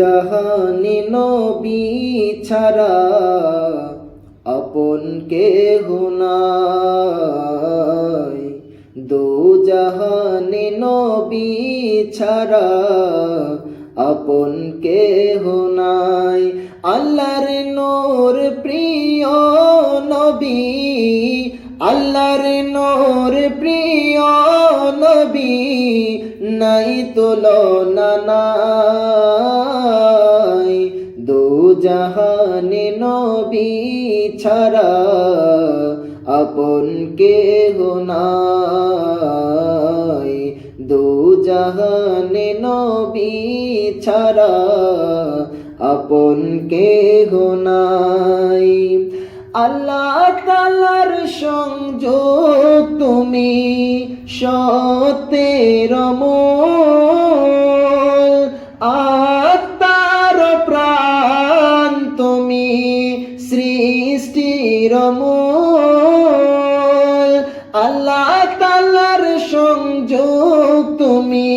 জাহানি নবী ছাড়া আপন কেহ নাই। দু জাহানি নবী ছাড়া আপন কেহ নাই। আল্লাহর নূর প্রিয় নবী, আল্লাহর নূর প্রিয় নবী, নাই তুলনা দু জাহানে নবী ছাড়া আপন কেহ নাই। দু জাহানে নবী ছাড়া আপন কেহ নাই। আল্লাহ তালার সংযোগ তুমি সতের মূল তালার সংযোগ তুমি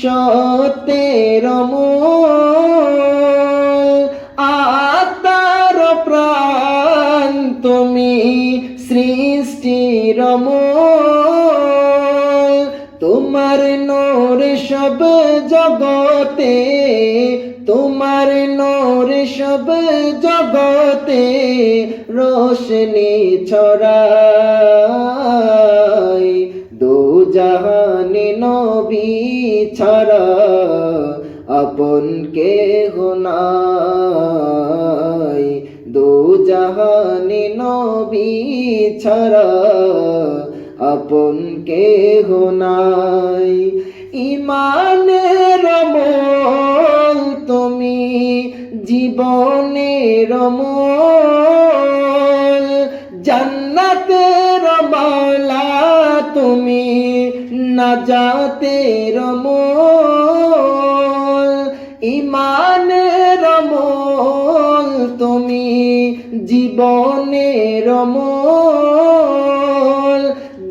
সতের মূল। আত্মার প্রাণ তুমি সৃষ্টির তোমার নোর সব জগতে, তোমার নোর সব জগতে রোশনি ছড়াই দু জাহানে নবী ছাড়া আপন কেহ নাই। দু জাহানে নবী ছাড়া আপন কেহ নাই। ইমানের মল তুমি, জীবনের মল জান্নাতের নাজাতের রম ইমানের রম তুমি জীবনের মল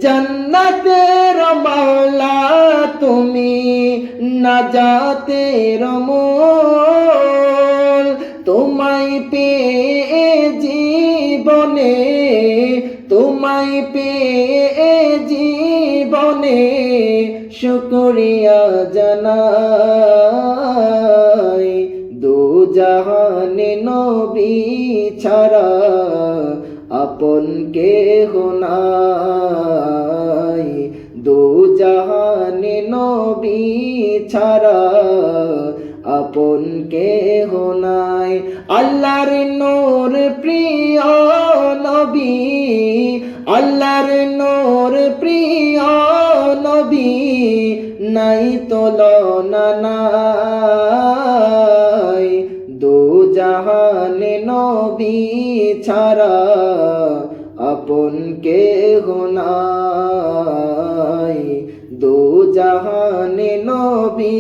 জান্নাতের মাওলা তুমি নাজাতের মল তোমায় পেয়ে জীবনে, তোমায় পেয়ে জীবনে শুকরিয়া জানাই। দু জাহানে নবী ছাড়া আপন কেহ নাই। দু জাহানে নবী ছাড়া আপন কেহ নাই। আল্লাহর নূর প্রিয় নবী, আল্লাহর নূর প্রিয় নবী, নাই তুলনা নাই। দু জাহানে নবী ছাড়া আপন কেহ নাই। দু জাহানে নবী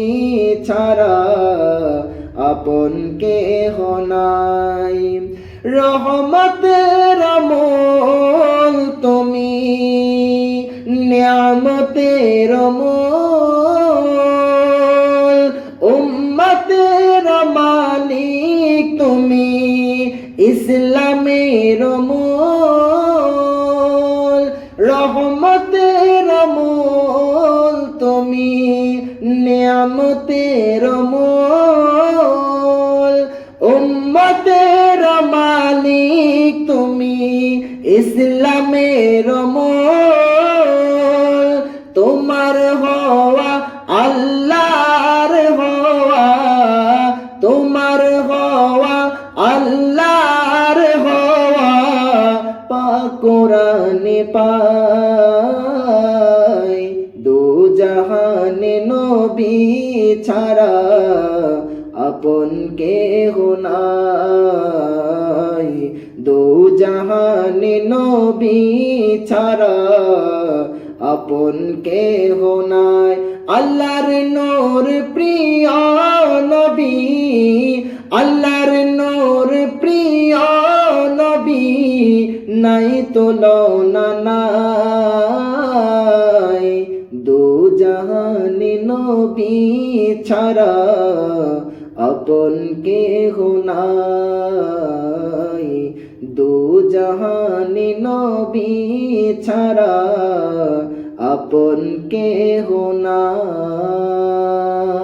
ছাড়া আপন কেহ নাই। রহমতের মল তুমি, নিয়ামতের মল উম্মতের মালিক তুমি, ইসলামের মূল তুমি নিয়ামতের মূল, উম্মতের মালিক তুমি ইসলামের মূল। তোমার হওয়া, আল্লাহর হওয়া, তোমার হওয়া, আল্লাহর হওয়া পাকুরানে দু জাহানে নবী ছাড়া আপন কেহ নাই। দু জাহানে নবী ছাড়া আপন কেহ নাই। আল্লাহর নূর প্রিয় নবী, আল্লাহর নূর প্রিয় নবী, নাই তুলনা নাই। জাহানে নবী ছাড়া আপন কে নাই। দু জাহানি নবী ছাড়া আপন কে নাই।